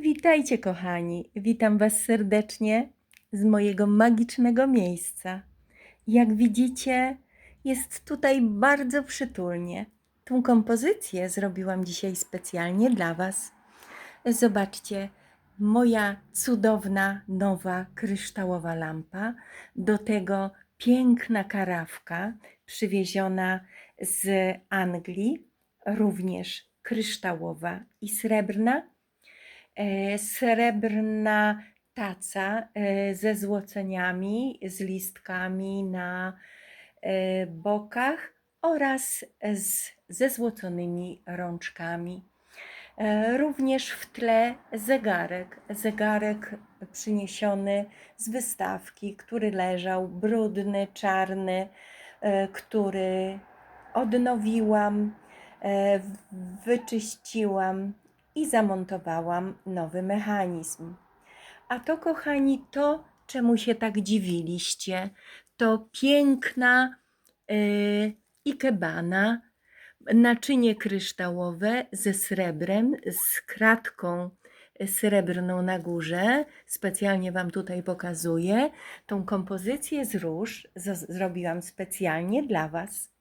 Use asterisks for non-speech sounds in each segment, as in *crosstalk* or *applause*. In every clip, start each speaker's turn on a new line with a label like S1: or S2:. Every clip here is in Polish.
S1: Witajcie, kochani. Witam Was serdecznie z mojego magicznego miejsca. Jak widzicie, jest tutaj bardzo przytulnie. Tą kompozycję zrobiłam dzisiaj specjalnie dla Was. Zobaczcie, moja cudowna, nowa, kryształowa lampa. Do tego piękna karawka przywieziona z Anglii, również kryształowa i srebrna srebrna taca e, ze złoceniami, z listkami na e, bokach oraz z, ze złoconymi rączkami. E, Również w tle zegarek, zegarek przyniesiony z wystawki, który leżał brudny, czarny, e, który odnowiłam, e, wyczyściłam i zamontowałam nowy mechanizm. A to, kochani, to, czemu się tak dziwiliście, to piękna y, ikebana, naczynie kryształowe ze srebrem, z kratką srebrną na górze. Specjalnie Wam tutaj pokazuję. Tą kompozycję z róż zrobiłam specjalnie dla Was.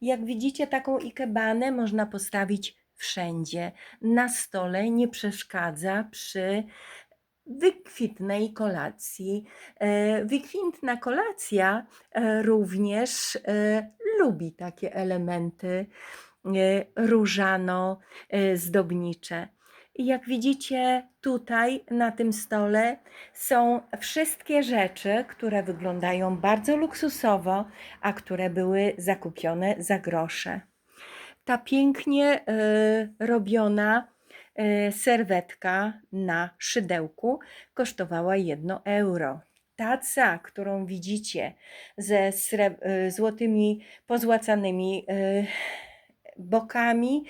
S1: Jak widzicie, taką ikebanę można postawić wszędzie. Na stole nie przeszkadza przy wykwitnej kolacji. E, Wykwintna kolacja e, również e, lubi takie elementy różano-zdobnicze. Jak widzicie, tutaj na tym stole są wszystkie rzeczy, które wyglądają bardzo luksusowo, a które były zakupione za grosze. Ta pięknie e, robiona e, serwetka na szydełku kosztowała 1 euro. Taca, którą widzicie ze e, złotymi, pozłacanymi bokami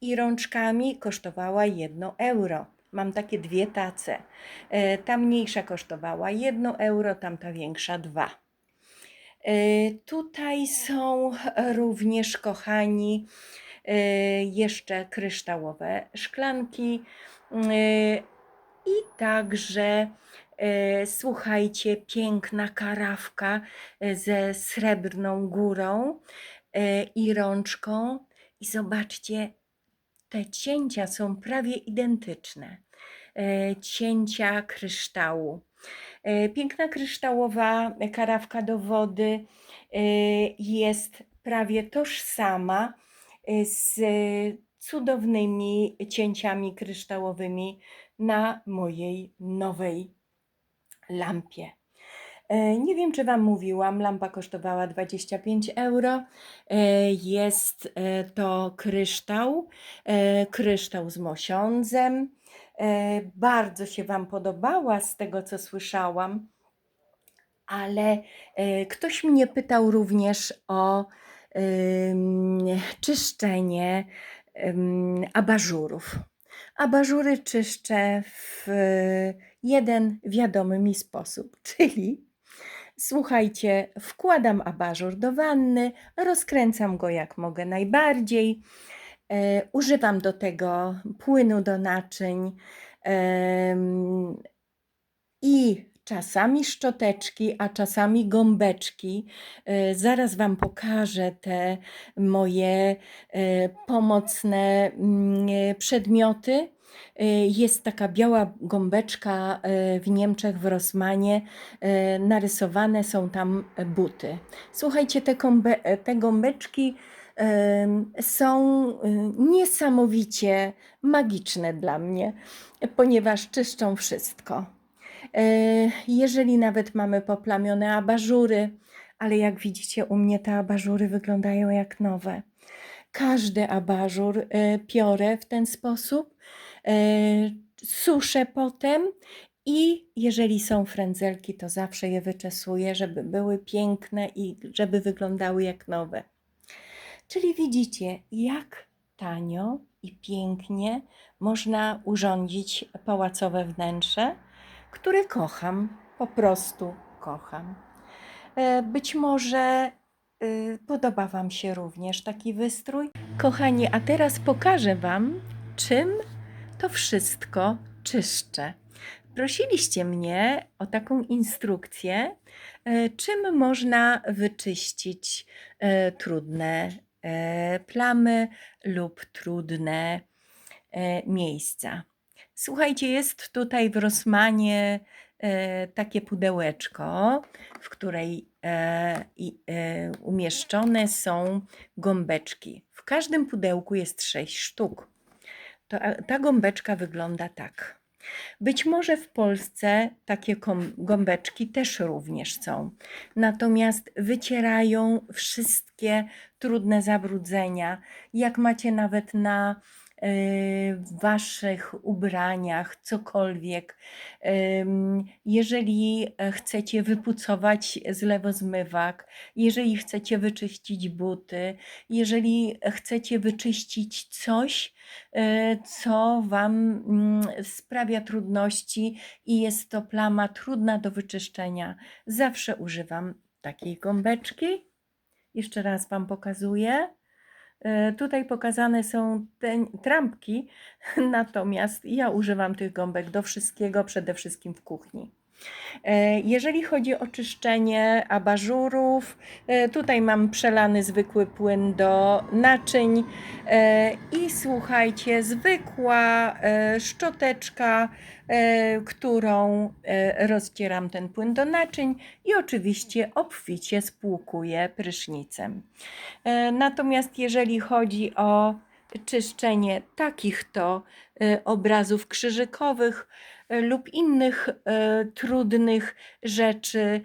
S1: i rączkami, kosztowała 1 euro. Mam takie dwie tace. Ta mniejsza kosztowała 1 euro, tamta większa 2. E, Tutaj są również, kochani, jeszcze kryształowe szklanki e, i także, e, słuchajcie, piękna karawka ze srebrną górą i rączką. I zobaczcie, te cięcia są prawie identyczne. Cięcia kryształu. Piękna kryształowa karawka do wody jest prawie tożsama z cudownymi cięciami kryształowymi na mojej nowej lampie. E, Nie wiem, czy Wam mówiłam, lampa kosztowała 25 euro. E, Jest e, to kryształ, kryształ z mosiądzem. Bardzo się Wam podobała z tego, co słyszałam, ale ktoś mnie pytał również o czyszczenie abażurów. Abażury czyszczę w jeden wiadomy mi sposób, *laughs* czyli słuchajcie, wkładam abażur do wanny, rozkręcam go jak mogę najbardziej, e, używam do tego płynu do naczyń i czasami szczoteczki, a czasami gąbeczki. E, Zaraz Wam pokażę te moje e, pomocne mm, e, przedmioty. Jest taka biała gąbeczka w Niemczech, w Rossmanie. e, Narysowane są tam buty. Słuchajcie, te, gąbe, te gąbeczki są niesamowicie magiczne dla mnie, ponieważ czyszczą wszystko. E, Jeżeli nawet mamy poplamione abażury, ale jak widzicie, u mnie te abażury wyglądają jak nowe. Każdy abażur e, piorę w ten sposób, e, suszę potem i jeżeli są frędzelki, to zawsze je wyczesuję, żeby były piękne i żeby wyglądały jak nowe. Czyli widzicie, jak tanio i pięknie można urządzić pałacowe wnętrze, które kocham, po prostu kocham. E, Być może y, podoba Wam się również taki wystrój. Kochani, a teraz pokażę Wam, czym to wszystko czyszczę. Prosiliście mnie o taką instrukcję, e, czym można wyczyścić e, trudne e, plamy lub trudne e, miejsca. Słuchajcie, jest tutaj w Rosmanie e, takie pudełeczko, w której e, e, umieszczone są gąbeczki. W każdym pudełku jest sześć sztuk. To, ta gąbeczka wygląda tak. Być może w Polsce takie gąbeczki też również są, natomiast wycierają wszystkie trudne zabrudzenia. Jak macie nawet na e, waszych ubraniach, cokolwiek, jeżeli e, chcecie wypucować zlewozmywak, jeżeli chcecie wyczyścić buty, jeżeli chcecie wyczyścić coś, e, co Wam mm, sprawia trudności i jest to plama trudna do wyczyszczenia, zawsze używam takiej gąbeczki. Jeszcze raz Wam pokazuję. E, Tutaj pokazane są te trampki, *laughs* natomiast ja używam tych gąbek do wszystkiego, przede wszystkim w kuchni. E, Jeżeli chodzi o czyszczenie abażurów, e, tutaj mam przelany zwykły płyn do naczyń e, i słuchajcie, zwykła szczoteczka, którą rozcieram ten płyn do naczyń i oczywiście obficie spłukuję prysznicem. Natomiast jeżeli chodzi o czyszczenie takich to obrazów krzyżykowych e, lub innych e, trudnych rzeczy,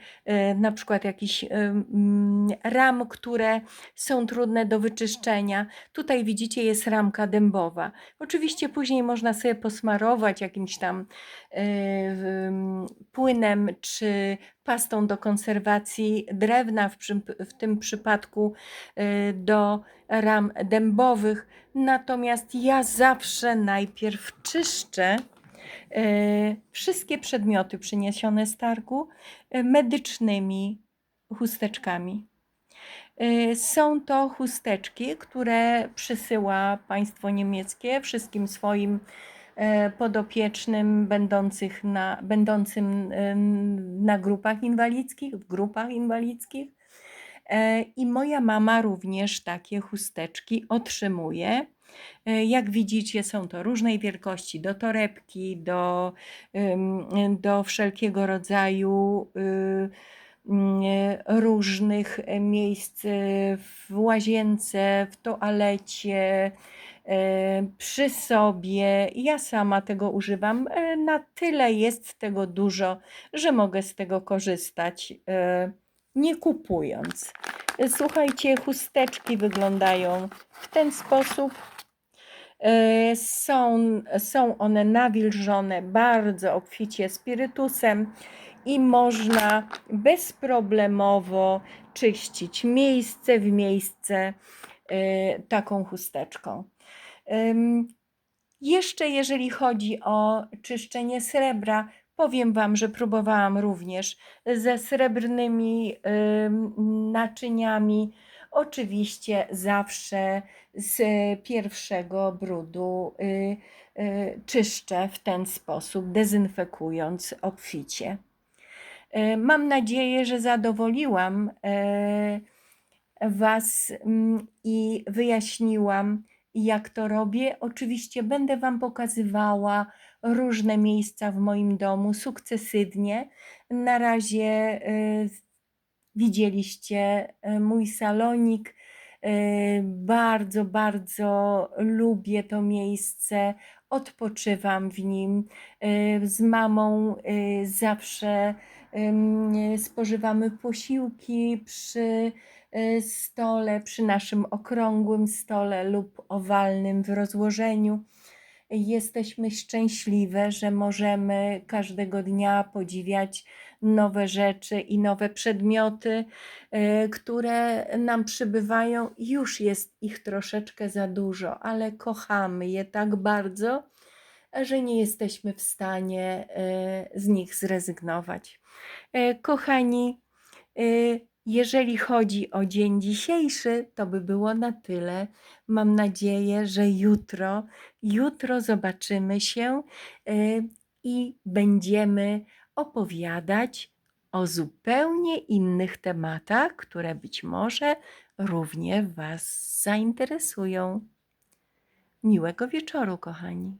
S1: na przykład jakichś mm, ram, które są trudne do wyczyszczenia. Tutaj widzicie jest ramka dębowa. Oczywiście później można sobie posmarować jakimś tam płynem czy pastą do konserwacji drewna, w, w tym przypadku do ram dębowych. Natomiast ja zawsze najpierw czyszczę e, wszystkie przedmioty przyniesione z targu e, medycznymi chusteczkami. E, Są to chusteczki, które przysyła państwo niemieckie wszystkim swoim podopiecznym będących na, będącym na grupach inwalidzkich, w grupach inwalidzkich. I moja mama również takie chusteczki otrzymuje. E, Jak widzicie, są to różnej wielkości, do torebki, do, do wszelkiego rodzaju y, mm, e, różnych e, miejsc w łazience, w toalecie, przy sobie. Ja sama tego używam. Na tyle jest tego dużo, że mogę z tego korzystać, nie kupując. Słuchajcie, chusteczki wyglądają w ten sposób. E, Są, są one nawilżone bardzo obficie spirytusem i można bezproblemowo czyścić miejsce w miejsce e, taką chusteczką. Jeszcze jeżeli chodzi o czyszczenie srebra, powiem Wam, że próbowałam również ze srebrnymi ym, naczyniami. Oczywiście zawsze z pierwszego brudu y, y, czyszczę w ten sposób, dezynfekując obficie. Y, Mam nadzieję, że zadowoliłam Was mm, i wyjaśniłam, jak to robię. Oczywiście będę Wam pokazywała różne miejsca w moim domu sukcesywnie. Na razie widzieliście y, mój salonik. Y, Bardzo, bardzo lubię to miejsce. Odpoczywam w nim. Y, Z mamą zawsze spożywamy posiłki przy stole, przy naszym okrągłym stole lub owalnym w rozłożeniu. Jesteśmy szczęśliwe, że możemy każdego dnia podziwiać nowe rzeczy i nowe przedmioty, y, które nam przybywają. Już jest ich troszeczkę za dużo, ale kochamy je tak bardzo, że nie jesteśmy w stanie y, z nich zrezygnować. E, Kochani, y, jeżeli chodzi o dzień dzisiejszy, to by było na tyle. Mam nadzieję, że jutro, jutro zobaczymy się. Y, i będziemy opowiadać o zupełnie innych tematach, które być może równie Was zainteresują. Miłego wieczoru, kochani.